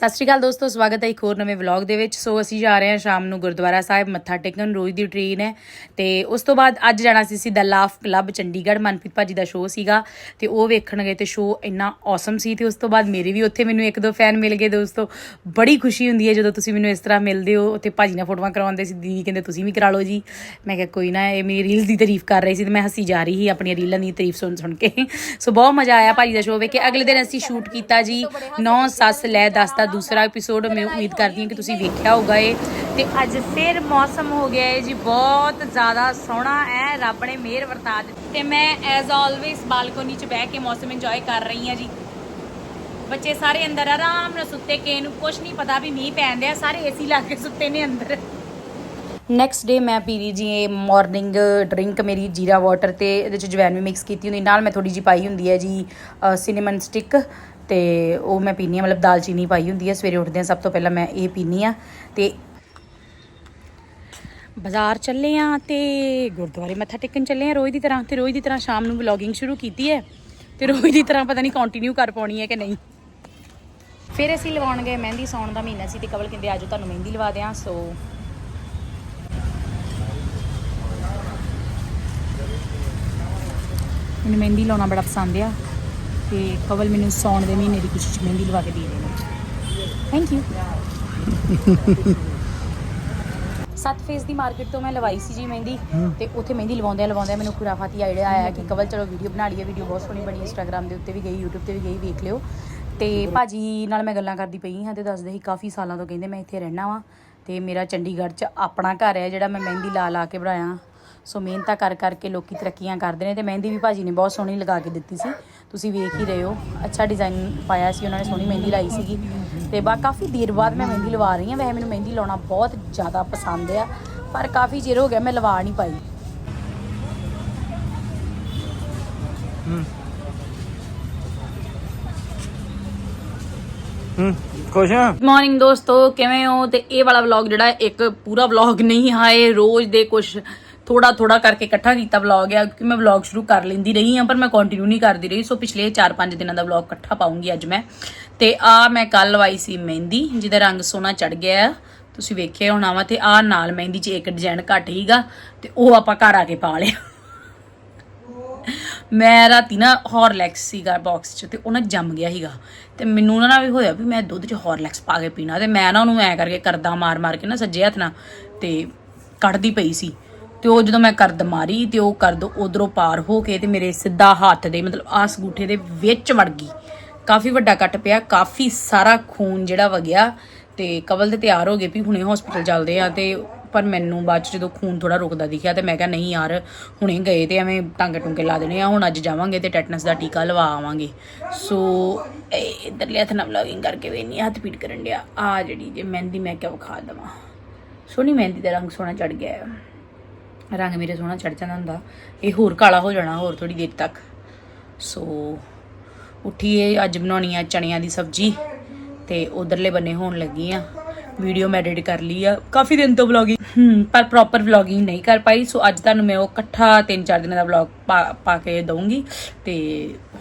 ਸਤਿ ਸ਼੍ਰੀ ਅਕਾਲ ਦੋਸਤੋ, ਸਵਾਗਤ ਹੈ ਇੱਕ ਹੋਰ ਨਵੇਂ ਵਲੌਗ ਦੇ ਵਿੱਚ। ਸੋ ਅਸੀਂ ਜਾ ਰਹੇ ਹਾਂ ਸ਼ਾਮ ਨੂੰ ਗੁਰਦੁਆਰਾ ਸਾਹਿਬ, ਮੱਥਾ ਟੇਕਣ। ਰੋਜ਼ ਦੀ ਟ੍ਰੇਨ ਹੈ। ਤੇ ਉਸ ਤੋਂ ਬਾਅਦ ਅੱਜ ਜਾਣਾ ਸੀ ਸਿੱਧਾ ਲਾਫ ਕਲੱਬ ਚੰਡੀਗੜ੍ਹ। ਮਨਪ੍ਰੀਤ ਭਾਜੀ ਦਾ ਸ਼ੋਅ ਸੀਗਾ ਤੇ ਉਹ ਵੇਖਣ ਗਏ ਤੇ ਸ਼ੋਅ ਇੰਨਾ ਔਸਮ ਸੀ। ਤੇ ਉਸ ਤੋਂ ਬਾਅਦ ਮੇਰੇ ਵੀ ਉੱਥੇ ਮੈਨੂੰ ਇੱਕ ਦੋ ਫੈਨ ਮਿਲ ਗਏ ਦੋਸਤੋ। ਬੜੀ ਖੁਸ਼ੀ ਹੁੰਦੀ ਹੈ ਜਦੋਂ ਤੁਸੀਂ ਮੈਨੂੰ ਇਸ ਤਰ੍ਹਾਂ ਮਿਲਦੇ ਹੋ। ਉੱਥੇ ਭਾਜੀ ਨਾਲ ਫੋਟੋਆਂ ਕਰਵਾਉਂਦੇ ਸੀ। ਦੀਦੀ ਕਹਿੰਦੇ, ਤੁਸੀਂ ਵੀ ਕਰਾ ਲਓ ਜੀ। ਮੈਂ ਕਿਹਾ, ਕੋਈ ਨਾ, ਇਹ ਮੇਰੀ ਰੀਲਸ ਦੀ ਤਾਰੀਫ ਕਰ ਰਹੀ ਸੀ ਤੇ ਮੈਂ ਹੱਸੀ ਜਾ ਰਹੀ ਸੀ ਆਪਣੀਆਂ ਰੀਲਾਂ ਦੀ ਤਾਰੀਫ ਸੁਣ ਸੁਣ ਕੇ। ਸੋ ਬਹੁਤ ਮਜ਼ਾ ਆਇਆ ਭਾਜੀ ਦਾ ਸ਼ੋਅ ਵੇਖ ਕੇ। ਅਗਲੇ ਦਿਨ ਅਸੀਂ ਸ਼ੂਟ ਕੀਤਾ ਜੀ, ਨੌ ਸੱਸ ਲੈ ਦਸ ਦਾ ਦੂਸਰਾ ਐਪੀਸੋਡ ਮੈਂ ਉਮੀਦ ਕਰਦੀ ਹਾਂ ਕਿ ਤੁਸੀਂ ਵੇਖਿਆ ਹੋਊਗਾ ਇਹ। ਤੇ ਅੱਜ ਫਿਰ ਮੌਸਮ ਹੋ ਗਿਆ ਹੈ ਜੀ, ਬਹੁਤ ਜ਼ਿਆਦਾ ਸੋਹਣਾ ਹੈ, ਰੱਬ ਨੇ ਮਿਹਰ ਵਰਤਾ ਦਿੱਤੀ। ਤੇ ਮੈਂ ਐਜ਼ ਆਲਵੇਸ ਬਾਲਕੋਨੀ 'ਚ ਬਹਿ ਕੇ ਮੌਸਮ ਇੰਜੋਏ ਕਰ ਰਹੀ ਹਾਂ ਜੀ। ਬੱਚੇ ਸਾਰੇ ਅੰਦਰ ਆਰਾਮ ਨਾਲ ਸੁੱਤੇ ਕੇ ਨੂੰ ਕੁਝ ਨਹੀਂ ਪਤਾ ਵੀ ਮੀਂਹ ਪੈਣ ਡਿਆ, ਸਾਰੇ ਏਸੀ ਲਾ ਕੇ ਸੁੱਤੇ ਨੇ ਅੰਦਰ। ਨੈਕਸਟ ਡੇ ਮੈਂ ਪੀ ਰਹੀ ਜੀ ਇਹ ਮਾਰਨਿੰਗ ਡਰਿੰਕ ਮੇਰੀ ਜੀਰਾ ਵਾਟਰ ਤੇ, ਇਹਦੇ ਚ ਜਵੈਨ ਵੀ ਮਿਕਸ ਕੀਤੀ ਹੁੰਦੀ, ਨਾਲ ਮੈਂ ਥੋੜੀ ਜੀ ਪਾਈ ਹੁੰਦੀ ਹੈ ਜੀ ਸਿਨੇਮਨ ਸਟਿਕ ਤੇ ਉਹ ਮੈਂ ਪੀਨੀ ਆ ਮਤਲਬ ਦਾਲਚੀਨੀ ਪਾਈ ਹੁੰਦੀ ਹੈ, ਸਵੇਰੇ ਉੱਠਦੇ ਆ ਸਭ ਤੋਂ ਪਹਿਲਾਂ ਮੈਂ ਇਹ ਪੀਨੀ ਆ ਤੇ ਬਾਜ਼ਾਰ ਚੱਲੇ ਆ ਤੇ ਗੁਰਦੁਆਰੇ ਮੱਥਾ ਟੇਕਣ ਚੱਲੇ ਆ ਰੋਜ਼ ਦੀ ਤਰ੍ਹਾਂ ਤੇ ਰੋਜ਼ ਦੀ ਤਰ੍ਹਾਂ ਸ਼ਾਮ ਨੂੰ ਵਲੌਗਿੰਗ ਸ਼ੁਰੂ ਕੀਤੀ ਹੈ ਤੇ ਰੋਜ਼ ਦੀ ਤਰ੍ਹਾਂ ਪਤਾ ਨਹੀਂ ਕੰਟੀਨਿਊ ਕਰ ਪਾਉਣੀ ਹੈ ਕਿ ਨਹੀਂ। ਫਿਰ ਅਸੀਂ ਲਵਾਉਣ ਗਏ ਮਹਿੰਦੀ ਸੌਣ ਦਾ ਮਹੀਨਾ ਸੀ ਤੇ ਕਵਲ ਕਹਿੰਦੇ ਆਜੋ ਤੁਹਾਨੂੰ ਮਹਿੰਦੀ ਲਵਾ ਦਿਆਂ, ਸੋ ਮੈਨੂੰ ਮਹਿੰਦੀ ਲਾਉਣਾ ਬੜਾ ਪਸੰਦ ਆ। ਤੇ ਕਵਲ ਮੈਨੂੰ ਸੌਣ ਦੇ ਮਹੀਨੇ ਦੀ ਖੁਸ਼ੀ 'ਚ ਮਹਿੰਦੀ ਲਵਾ ਕੇ ਦੇ ਦੇਣਾ ਥੈਂਕ ਯੂ ਸੱਤ ਫੇਸ ਦੀ ਮਾਰਕੀਟ ਤੋਂ ਮੈਂ ਲਵਾਈ ਸੀ ਜੀ ਮਹਿੰਦੀ ਤੇ ਉੱਥੇ ਮਹਿੰਦੀ ਲਵਾਉਂਦਿਆਂ ਲਵਾਉਂਦਿਆਂ ਮੈਨੂੰ ਖੁਰਾਫਾਤੀ ਆਈਡੀਆ ਆਇਆ ਕਿ ਕਵਲ ਚਲੋ ਵੀਡੀਓ ਬਣਾ ਲਈਏ ਵੀਡੀਓ ਬਹੁਤ ਸੋਹਣੀ ਬਣੀ ਇੰਸਟਾਗ੍ਰam ਦੇ ਉੱਤੇ ਵੀ ਗਈ YouTube ਤੇ ਵੀ ਗਈ ਵੇਖ ਲਿਓ। ਤੇ ਭਾਜੀ ਨਾਲ ਮੈਂ ਗੱਲਾਂ ਕਰਦੀ ਪਈ ਹਾਂ ਤੇ ਦੱਸਦੇ ਸੀ ਕਾਫੀ ਸਾਲਾਂ ਤੋਂ ਕਹਿੰਦੇ ਮੈਂ ਇੱਥੇ ਰਹਿਣਾ ਵਾਂ ਤੇ ਮੇਰਾ ਚੰਡੀਗੜ੍ਹ 'ਚ ਆਪਣਾ ਘਰ ਹੈ ਜਿਹੜਾ ਮੈਂ ਮਹਿੰਦੀ ਲਾ ਲਾ ਕੇ ਬਣਾਇਆ। ਸੋ ਮਿਹਨਤਾਂ ਕਰ ਕਰਕੇ ਲੋਕੀ ਤਰੱਕੀਆਂ ਕਰਦੇ ਨੇ ਤੇ ਮਹਿੰਦੀ ਵੀ ਭਾਜੀ ਨੇ ਬਹੁਤ ਸੋਹਣੀ ਲਗਾ ਕੇ ਦਿੱਤੀ ਸੀ। ਤੁਸੀਂ ਵੇਖ ਹੀ ਰਹੇ ਹੋ। ਅੱਛਾ ਡਿਜ਼ਾਈਨ ਪਾਇਆ ਸੀ ਉਹਨਾਂ ਨੇ ਸੋਹਣੀ ਮਹਿੰਦੀ ਲਾਈ ਸੀਗੀ। ਤੇ ਬਾ ਕਾਫੀ ਦੇਰ ਬਾਅਦ ਮੈਂ ਮਹਿੰਦੀ ਲਵਾ ਰਹੀ ਹਾਂ। ਵੈਸੇ ਮੈਨੂੰ ਮਹਿੰਦੀ ਲਾਉਣਾ ਬਹੁਤ ਜ਼ਿਆਦਾ ਪਸੰਦ ਆ ਪਰ ਕਾਫੀ ਚਿਰ ਹੋ ਗਿਆ ਮੈਂ ਲਵਾ ਨਹੀਂ ਪਾਈ। ਹੂੰ। ਖੁਸ਼ ਮਾਰਨਿੰਗ ਦੋਸਤੋ ਕਿਵੇਂ ਹੋ? ਤੇ ਇਹ ਵਾਲਾ ਵਲੌਗ ਜਿਹੜਾ ਇੱਕ ਪੂਰਾ ਵਲੌਗ ਨਹੀਂ ਹੈ ਇਹ ਰੋਜ਼ ਦੇ ਕੁਝ ਥੋੜਾ ਥੋੜਾ ਕਰਕੇ ਇਕੱਠਾ ਕੀਤਾ ਵਲੌਗ ਆ, ਕਿਉਂਕਿ ਮੈਂ ਵਲੌਗ ਸ਼ੁਰੂ ਕਰ ਲੈਂਦੀ ਰਹੀ ਹਾਂ ਪਰ ਮੈਂ ਕੰਟੀਨਿਊ ਨਹੀਂ ਕਰਦੀ ਰਹੀ। ਸੋ ਪਿਛਲੇ 4-5 ਦਿਨਾਂ ਦਾ ਵਲੌਗ ਇਕੱਠਾ ਪਾਉਂਗੀ ਅੱਜ ਮੈਂ। ਤੇ ਆ ਮੈਂ ਕੱਲ ਲਵਾਈ ਸੀ ਮਹਿੰਦੀ, ਜਿਹਦਾ ਰੰਗ ਸੋਨਾ ਚੜ ਗਿਆ ਤੁਸੀਂ ਵੇਖਿਆ ਹੋਣਾ ਵਾ, ਤੇ ਆ ਨਾਲ ਮਹਿੰਦੀ 'ਚ ਇੱਕ ਡਿਜ਼ਾਈਨ ਘੱਟ ਹੀਗਾ ਤੇ ਉਹ ਆਪਾਂ ਘਰ ਆ ਕੇ ਪਾ ਲਿਆ। ਮੈਂ ਰਾਤੀ ਨਾ ਹੌਰਲੈਕਸ ਸੀਗਾ ਬਾਕਸ 'ਚ, ਤੇ ਉਹ ਨਾ ਜੰਮ ਗਿਆ ਸੀਗਾ। ਤੇ ਮੈਨੂੰ ਨਾ ਵੀ ਹੋਇਆ ਵੀ ਮੈਂ ਦੁੱਧ 'ਚ ਹੌਰਲੈਕਸ ਪਾ ਕੇ ਪੀਣਾ, ਤੇ ਮੈਂ ਨਾ ਉਹਨੂੰ ਐ ਕਰਕੇ ਕਰਦਾ ਮਾਰ ਮਾਰ ਕੇ ਨਾ ਸੱਜੇ ਹੱਥ ਨਾਲ, ਤੇ ਕੱਢਦੀ ਪਈ ਸੀ। ਤੇ ਉਹ ਜਦੋਂ ਮੈਂ ਕਰਦ ਮਾਰੀ ਤੇ ਉਹ ਕਰਦ ਉਧਰੋਂ ਪਾਰ ਹੋ ਕੇ ਤੇ ਮੇਰੇ ਸਿੱਧਾ ਹੱਥ ਦੇ ਮਤਲਬ ਆਸ ਗੂਠੇ ਦੇ ਵਿੱਚ ਵੜ ਗਈ। ਕਾਫੀ ਵੱਡਾ ਕੱਟ ਪਿਆ, ਕਾਫੀ ਸਾਰਾ ਖੂਨ ਜਿਹੜਾ ਵਗਿਆ ਤੇ ਕਵਲ ਤੇ ਤਿਆਰ ਹੋ ਗਏ ਵੀ ਹੁਣੇ ਹਸਪੀਟਲ ਚੱਲਦੇ ਆ ਤੇ ਪਰ ਮੈਨੂੰ ਬਾਅਦ ਚ ਜਦੋਂ ਖੂਨ ਥੋੜਾ ਰੁਕਦਾ ਦਿਖਿਆ ਤੇ ਮੈਂ ਕਿਹਾ ਨਹੀਂ ਯਾਰ, ਹੁਣੇ ਗਏ ਤੇ ਐਵੇਂ ਟਾਂਗੇ ਟੁੰਗੇ ਲਾ ਦੇਣੇ ਆ, ਹੁਣ ਅੱਜ ਜਾਵਾਂਗੇ ਤੇ ਟੈਟਨਸ ਦਾ ਟੀਕਾ ਲਵਾ ਆਵਾਂਗੇ। ਸੋ ਇਹ ਇਧਰਲੇ ਹੱਥ ਨਾਲ ਵਲੌਗਿੰਗ ਕਰਕੇ ਵੀ ਨਹੀਂ ਹੱਥ ਪੀੜ ਕਰਨ ਡਿਆ ਆ ਜਿਹੜੀ ਜੇ ਮਹਿੰਦੀ ਮੈਂ ਕਿਹਾ ਵਿਖਾ ਦਵਾਂ। ਸੋਹਣੀ ਮਹਿੰਦੀ ਦਾ ਰੰਗ ਸੋਹਣਾ ਚੜ ਗਿਆ ਹੈ ਰੰਗ ਮੇਰੇ ਸੋਹਣਾ ਚੜ ਜਾਂਦਾ ਹੁੰਦਾ। ਇਹ ਹੋਰ ਕਾਲਾ ਹੋ ਜਾਣਾ ਹੋਰ ਥੋੜੀ ਦੇਰ ਤੱਕ। ਸੋ ਉੱਠੀਏ ਅੱਜ ਬਣਾਉਣੀ ਆ ਚਣਿਆਂ ਦੀ ਸਬਜ਼ੀ ਤੇ ਉਧਰਲੇ ਬੰਨੇ ਹੋਣ ਲੱਗੀ ਆ। ਵੀਡੀਓ ਮੈਂ ਐਡਿਟ ਕਰ ਲਈ ਆ। ਕਾਫੀ ਦਿਨ ਤੋਂ ਵਲੌਗਿੰਗ ਹਮ ਪਰ ਪ੍ਰੋਪਰ ਵਲੌਗਿੰਗ ਨਹੀਂ ਕਰ ਪਾਈ। ਸੋ ਅੱਜ ਤੁਹਾਨੂੰ ਮੈਂ ਉਹ ਇਕੱਠਾ 3-4 ਦਿਨਾਂ ਦਾ ਵਲੌਗ ਪਾ ਕੇ ਦਊਂਗੀ ਤੇ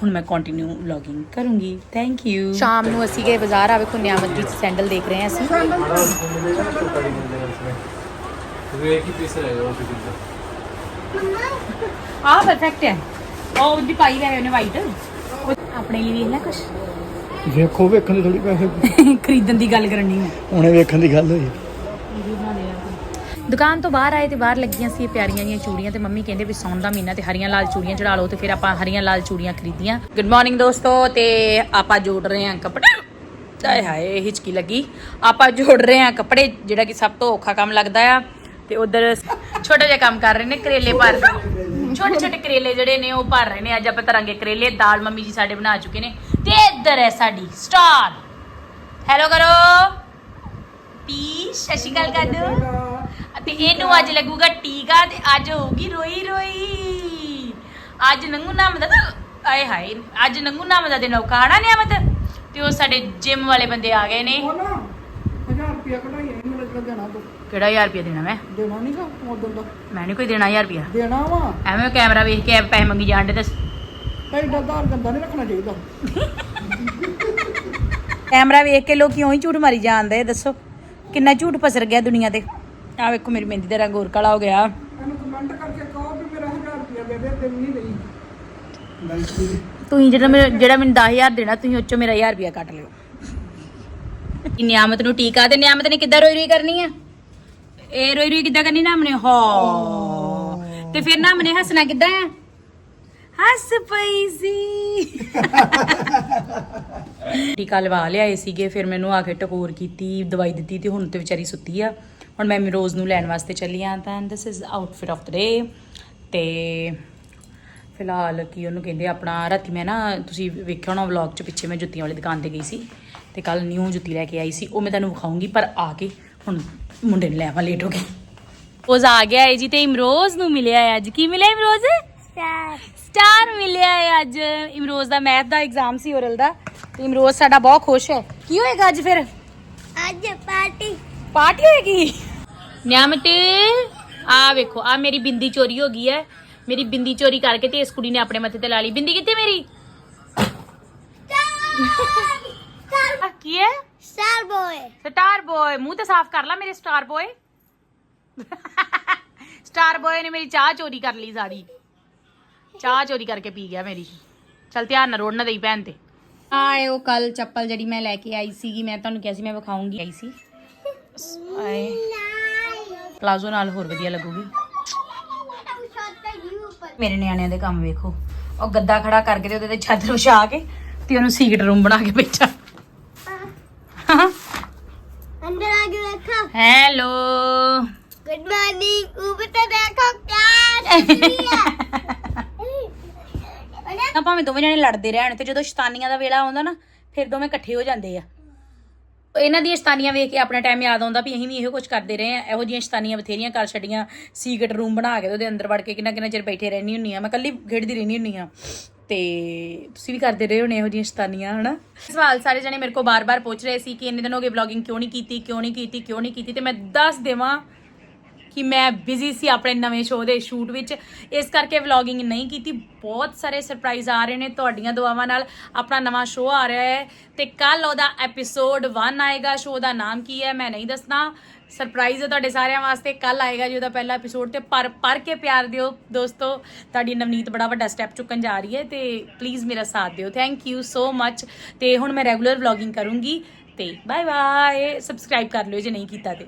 ਹੁਣ ਮੈਂ ਕੰਟੀਨਿਊ ਵਲੌਗਿੰਗ ਕਰੂੰਗੀ। ਥੈਂਕ ਯੂ ਸ਼ਾਮ ਨੂੰ ਅਸੀਂ ਗਏ ਬਾਜ਼ਾਰ। ਆ ਵੇਖੋ ਨਿਆਮਤ ਜੀ ਸੈਂਡਲ ਦੇਖ ਰਹੇ ਹਾਂ ਅਸੀਂ। ਵੇਖ ਹੀ ਪੀਸ ਰਹੇਗਾ ਉਹ ਕਿਤੇ ਆ ਪਰਫੈਕਟ ਹੈ। ਉਹ ਉਹਦੀ ਪਾਈ ਹੋਈ ਉਹਨੇ ਵਾਈਟ ਆਪਣੇ ਲਈ ਵੇਖ ਲੈ ਕੁਛ। ਵੇਖੋ ਵੇਖਣ ਦੇ ਥੋੜੀ ਪੈਸੇ। ਖਰੀਦਣ ਦੀ ਗੱਲ ਕਰਨੀ ਮੈਂ। ਹੁਣੇ ਵੇਖਣ ਦੀ ਗੱਲ ਹੋਈ। ਦੁਕਾਨ ਤੋਂ ਬਾਹਰ ਆਏ ਤੇ ਬਾਹਰ ਲੱਗੀਆਂ ਸੀ ਇਹ ਪਿਆਰੀਆਂ ਜੀਆਂ ਚੂੜੀਆਂ ਤੇ ਮੰਮੀ ਕਹਿੰਦੇ ਵੀ ਸੌਣ ਦਾ ਮਹੀਨਾ ਤੇ ਹਰੀਆਂ ਲਾਲ ਚੂੜੀਆਂ ਚੜਾ ਲਓ ਤੇ ਫਿਰ ਆਪਾਂ ਹਰੀਆਂ ਲਾਲ ਚੂੜੀਆਂ ਖਰੀਦੀਆਂ। ਗੁੱਡ ਮਾਰਨਿੰਗ ਦੋਸਤੋ ਤੇ ਆਪਾਂ ਜੋੜ ਰਹੇ ਹਾਂ ਕੱਪੜੇ। ਆਏ ਹਾਏ ਹਿਚਕੀ ਲੱਗੀ। ਆਪਾਂ ਜੋੜ ਰਹੇ ਹਾਂ ਕੱਪੜੇ ਜਿਹੜਾ ਕਿ ਸਭ ਤੋਂ ਔਖਾ ਕੰਮ ਲੱਗਦਾ ਆ। ਤੇ ਉਧਰ ਛੋਟਾ ਜਿਹਾ ਕੰਮ ਕਰ ਰਹੇ ਨੇ ਕਰੇਲੇ ਭਰ ਛੋਟੇ ਛੋਟੇ ਕਰੇਲੇ ਜਿਹੜੇ ਨੇ ਉਹ ਭਰ ਰਹੇ ਨੇ। ਅੱਜ ਆਪਾਂ ਤਰਾਂਗੇ ਕਰੇਲੇ। ਦਾਲ ਮੰਮੀ ਜੀ ਸਾਡੇ ਬਣਾ ਚੁੱਕੇ ਨੇ। ਤੇ ਇੱਧਰ ਹੈ ਸਾਡੀ ਸਟਾਰ ਹੈਲੋ ਕਰੋ। ਪੀ ਸਤਿ ਕਰ ਦਿਓ। ਤੇ ਇਹਨੂੰ ਅੱਜ ਲੱਗੂਗਾ ਟੀਕਾ ਤੇ ਅੱਜ ਹੋਊਗੀ ਰੋਈ ਰੋਈ। ਅੱਜ ਨੰਗੂ ਨਾਮ ਦਾ ਆਏ ਹਾਏ। ਅੱਜ ਨੰਗੂ ਨਾਮ ਦਾ ਦਿਨ ਔਕਾਣਾ ਨਿਆਮਤ? ਤੇ ਉਹ ਸਾਡੇ ਜਿਮ ਵਾਲੇ ਬੰਦੇ ਆ ਗਏ ਨੇ। 1000 ਰੁਪਿਆ ਕਢਾਈ ਇਹਨੂੰ ਦੇਣਾ ਤੂੰ। ਕਿਹੜਾ 1000 ਰੁਪਏ ਦੇਣਾ ਮੈਂ? ਦੇਣਾ ਨਹੀਂ ਕਾ ਉਦੋਂ ਦਾ। ਮੈਂ ਨਹੀਂ ਕੋਈ ਦੇਣਾ 1000 ਰੁਪਏ ਦੇਣਾ ਵਾ। ਐਵੇਂ ਕੈਮਰਾ ਵੇਖ ਕੇ ਪੈਸੇ ਮੰਗੀ ਜਾਣ ਦੇ ਤੇ ਐਡਾ ਧਾਰ ਗੰਦਾ ਨਹੀਂ ਰੱਖਣਾ ਚਾਹੀਦਾ। ਕੈਮਰਾ ਵੇਖ ਕੇ ਲੋਕ ਕਿਉਂ ਹੀ ਝੂਠ ਮਾਰੀ ਜਾਂਦੇ ਦੱਸੋ। ਕਿੰਨਾ ਝੂਠ ਪਸਰ ਗਿਆ ਦੁਨੀਆ ਤੇ। ਆ ਵੇਖੋ ਮੇਰੀ ਮਹਿੰਦੀ ਦਾ ਰੰਗ ਹੋਰ ਕਾਲਾ ਹੋ ਗਿਆ। ਇਹਨੂੰ ਕਮੈਂਟ ਕਰਕੇ ਕਹੋ ਵੀ ਮੇਰਾ 1000 ਰੁਪਿਆ ਦੇ ਦੇ ਤੇ ਨਹੀਂ ਲਈ। ਤੁਸੀਂ ਜਿਹੜਾ ਮੈਨੂੰ ਜਿਹੜਾ ਮੈਨੂੰ 10000 ਦੇਣਾ ਤੁਸੀਂ ਉਹ ਚੋਂ ਮੇਰਾ 1000 ਰੁਪਇਆ ਕੱਟ ਲਿਓ। ਇਹ ਨਿਆਮਤ ਨੂੰ ਟੀਕਾ ਤੇ ਨਿਆਮਤ ਨੇ ਕਿੱਦਾਂ ਰੋਈ ਰੋਈ ਕਰਨੀ ਆ? ਇਹ ਰੋਈ ਰੋਈ ਕਿੱਦਾਂ ਕਰਨੀ ਨਾ? ਮਨੇ ਹਾਂ ਤੇ ਫਿਰ ਨਾ ਮਨੇ ਹੱਸਣਾ ਕਿੱਦਾਂ ਆ? ਹੱਸ ਪਈ ਸੀ। ਟੀਕਾ ਲਵਾ ਲਿਆਏ ਸੀਗੇ ਫਿਰ ਮੈਨੂੰ ਆ ਕੇ ਟਕੋਰ ਕੀਤੀ ਦਵਾਈ ਦਿੱਤੀ ਤੇ ਹੁਣ ਤੇ ਵਿਚਾਰੀ ਸੁੱਤੀ ਆ। ਹੁਣ ਮੈਂ ਰੋਜ਼ ਨੂੰ ਲੈਣ ਵਾਸਤੇ ਚੱਲੀ ਆ ਤਾਂ this is outfit of the day ਤੇ ਫਿਲਹਾਲ ਕੀ ਉਹਨੂੰ ਕਹਿੰਦੇ ਆਪਣਾ ਰਾਤੀ ਮੈਂ ਨਾ ਤੁਸੀਂ ਵੇਖਿਆ ਹੋਣਾ ਵਲੌਗ 'ਚ ਪਿੱਛੇ ਮੈਂ ਜੁੱਤੀਆਂ ਵਾਲੀ ਦੁਕਾਨ ਤੇ ਗਈ ਸੀ। ਤੇ ਕੱਲ ਨਿਊ ਜੁੱਤੀ ਲੈ ਕੇ ਆਈ ਸੀ ਉਹ ਮੈਂ ਤੁਹਾਨੂੰ ਵਿਖਾਉਂਗੀ ਪਰ ਆ ਕੇ ਹੁਣ ਮੁੰਡੇ ਨੂੰ ਲੈ ਆਵਾਂ ਲੇਟ ਹੋ ਗਏ। ਰੋਜ਼ ਆ ਗਿਆ ਹੈ ਜੀ ਤੇ ਇਮਰੋਜ਼ ਨੂੰ ਮਿਲਿਆ ਹੈ ਅੱਜ। ਕੀ ਮਿਲਿਆ ਇਮਰੋਜ਼ ਸਟਾਰ ਸਟਾਰ ਮਿਲਿਆ ਹੈ ਅੱਜ। ਇਮਰੋਜ਼ ਦਾ ਮੈਥ ਦਾ ਐਗਜ਼ਾਮ ਸੀ ਓਰਲ ਦਾ। ਤੇ ਇਮਰੋਜ਼ ਸਾਡਾ ਬਹੁਤ ਖੁਸ਼ ਹੈ। ਕੀ ਹੋਏਗਾ ਅੱਜ ਫਿਰ? ਅੱਜ ਪਾਰਟੀ ਪਾਰਟੀ ਹੋਏਗੀ? ਨਿਆਮਤ ਆ ਵੇਖੋ ਆ ਮੇਰੀ ਬਿੰਦੀ ਚੋਰੀ ਹੋ ਗਈ ਹੈ। ਮੇਰੀ ਬਿੰਦੀ ਚੋਰੀ ਕਰਕੇ ਤੇ ਇਸ ਕੁੜੀ ਨੇ ਆਪਣੇ ਮੱਥੇ ਤੇ ਲਾ ਲਈ। ਬਿੰਦੀ ਕਿੱਥੇ ਮੇਰੀ? ਕੀ ਹੈ? ਸਟਾਰ ਬੋਏ ਸਟਾਰ ਬੋਏ ਮੂੰਹ ਤੇ ਸਾਫ਼ ਕਰ ਲੈ ਮੇਰੇ ਸਟਾਰ ਬੋਏ ਸਟਾਰ ਬੋਏ ਨੇ ਮੇਰੀ ਚਾਹ ਚੋਰੀ ਕਰ ਲਈ ਸਾਰੀ। ਚਾਹ ਚੋਰੀ ਕਰਕੇ ਪੀ ਗਿਆ ਮੇਰੀ। ਚਲ ਧਿਆਨ ਨਾਲ ਰੋੜ ਨਾ ਦੇਈ ਭੈਣ ਤੇ। ਆਏ ਉਹ ਕੱਲ ਚੱਪਲ ਜਿਹੜੀ ਮੈਂ ਲੈ ਕੇ ਆਈ ਸੀਗੀ ਮੈਂ ਤੁਹਾਨੂੰ ਕਿਹਾ ਸੀ ਮੈਂ ਵਿਖਾਉਂਗੀ। ਆਈ ਸੀ। ਆਏ। ਪਲਾਜ਼ੋ ਨਾਲ ਹੋਰ ਵਧੀਆ ਲੱਗੂਗੀ। ਮੇਰੇ ਨਿਆਣਿਆਂ ਦੇ ਕੰਮ ਵੇਖੋ। ਉਹ ਗੱਦਾ ਖੜਾ ਕਰਕੇ ਤੇ ਉਹਦੇ ਤੇ ਛੱਤ ਵਿਛਾ ਕੇ ਤੇ ਉਹਨੂੰ ਸੀਕਟ ਰੂਮ ਬਣਾ ਕੇ ਭੇਜਾ ਅੰਦਰ ਆ ਕੇ ਦੇਖੋ ਹੈਲੋ ਗੁੱਡ ਮਾਰਨਿੰਗ ਉੱਪਰ ਤੇ ਦੇਖੋ ਕਿਆ ਨਾ ਭਾਵੇਂ ਦੋਵੇਂ ਜਣੇ ਲੜਦੇ ਰਹਿਣ ਤੇ ਜਦੋਂ ਸ਼ੈਤਾਨੀਆਂ ਦਾ ਵੇਲਾ ਆਉਂਦਾ ਨਾ ਫਿਰ ਦੋਵੇਂ ਇਕੱਠੇ ਹੋ ਜਾਂਦੇ ਆ। ਇਹਨਾਂ ਦੀਆਂ ਸ਼ੈਤਾਨੀਆਂ ਵੇਖ ਕੇ ਆਪਣਾ ਟਾਈਮ ਯਾਦ ਆਉਂਦਾ ਵੀ ਅਸੀਂ ਵੀ ਇਹੋ ਕੁਝ ਕਰਦੇ ਰਹੇ ਆ ਇਹੋ ਜਿਹੀਆਂ ਸ਼ੈਤਾਨੀਆਂ ਬਥੇਰੀਆਂ ਕਰ ਛੱਡੀਆਂ ਸੀਕਟ ਰੂਮ ਬਣਾ ਕੇ ਉਹਦੇ ਅੰਦਰ ਵੜ ਕੇ ਕਿੰਨਾ ਕਿੰਨਾ ਚਿਰ ਬੈਠੇ ਰਹਿਣੀ ਹੁੰਨੀ ਆ ਮੈਂ ਕੱਲੀ ਖੇਡਦੀ ਰਹਿਣੀ ਹੁੰਨੀ ਆ ਤੇ ਤੁਸੀਂ ਵੀ ਕਰਦੇ ਰਹੇ ਹੋਣੇ ਇਹੋ ਜਿਹੀਆਂ ਸ਼ੈਤਾਨੀਆਂ ਹਨਾ? ਸਵਾਲ ਸਾਰੇ ਜਣੇ ਮੇਰੇ ਕੋਲ ਬਾਰ-ਬਾਰ ਪੁੱਛ ਰਹੇ ਸੀ ਕਿ ਇੰਨੇ ਦਿਨ ਹੋ ਗਏ ਵਲੌਗਿੰਗ ਕਿਉਂ ਨਹੀਂ ਕੀਤੀ ਕਿਉਂ ਨਹੀਂ ਕੀਤੀ ਕਿਉਂ ਨਹੀਂ ਕੀਤੀ ਤੇ ਮੈਂ ਦੱਸ ਦੇਵਾਂ ਕਿ ਮੈਂ ਬਿਜ਼ੀ ਸੀ ਆਪਣੇ ਨਵੇਂ ਸ਼ੋਅ ਦੇ ਸ਼ੂਟ ਵਿੱਚ। ਇਸ ਕਰਕੇ ਵਲੌਗਿੰਗ ਨਹੀਂ ਕੀਤੀ। ਬਹੁਤ ਸਾਰੇ ਸਰਪ੍ਰਾਈਜ਼ ਆ ਰਹੇ ਨੇ ਤੁਹਾਡੀਆਂ ਦੁਆਵਾਂ ਨਾਲ। ਆਪਣਾ ਨਵਾਂ ਸ਼ੋਅ ਆ ਰਿਹਾ ਹੈ ਤੇ ਕੱਲ ਉਹਦਾ ਐਪੀਸੋਡ 1 ਆਏਗਾ। ਸ਼ੋਅ ਦਾ ਨਾਮ ਕੀ ਹੈ ਮੈਂ ਨਹੀਂ ਦੱਸਣਾ। ਸਰਪ੍ਰਾਈਜ਼ ਹੈ ਤੁਹਾਡੇ ਸਾਰਿਆਂ ਵਾਸਤੇ। ਕੱਲ ਆਏਗਾ ਜੀ ਉਹਦਾ ਪਹਿਲਾ ਐਪੀਸੋਡ ਤੇ। ਪਰ ਪਰ ਕੇ ਪਿਆਰ ਦਿਓ ਦੋਸਤੋ। ਤੁਹਾਡੀ ਨਵਨੀਤ ਬੜਾ ਵੱਡਾ ਸਟੈਪ ਚੁੱਕਣ ਜਾ ਰਹੀ ਹੈ ਤੇ ਪਲੀਜ਼ ਮੇਰਾ ਸਾਥ ਦਿਓ। ਥੈਂਕ ਯੂ ਸੋ ਮੱਚ ਤੇ ਹੁਣ ਮੈਂ ਰੈਗੂਲਰ ਵਲੌਗਿੰਗ ਕਰੂੰਗੀ। ਤੇ ਬਾਏ ਬਾਏ ਸਬਸਕ੍ਰਾਈਬ ਕਰ ਲਿਓ ਜੇ ਨਹੀਂ ਕੀਤਾ ਤੇ।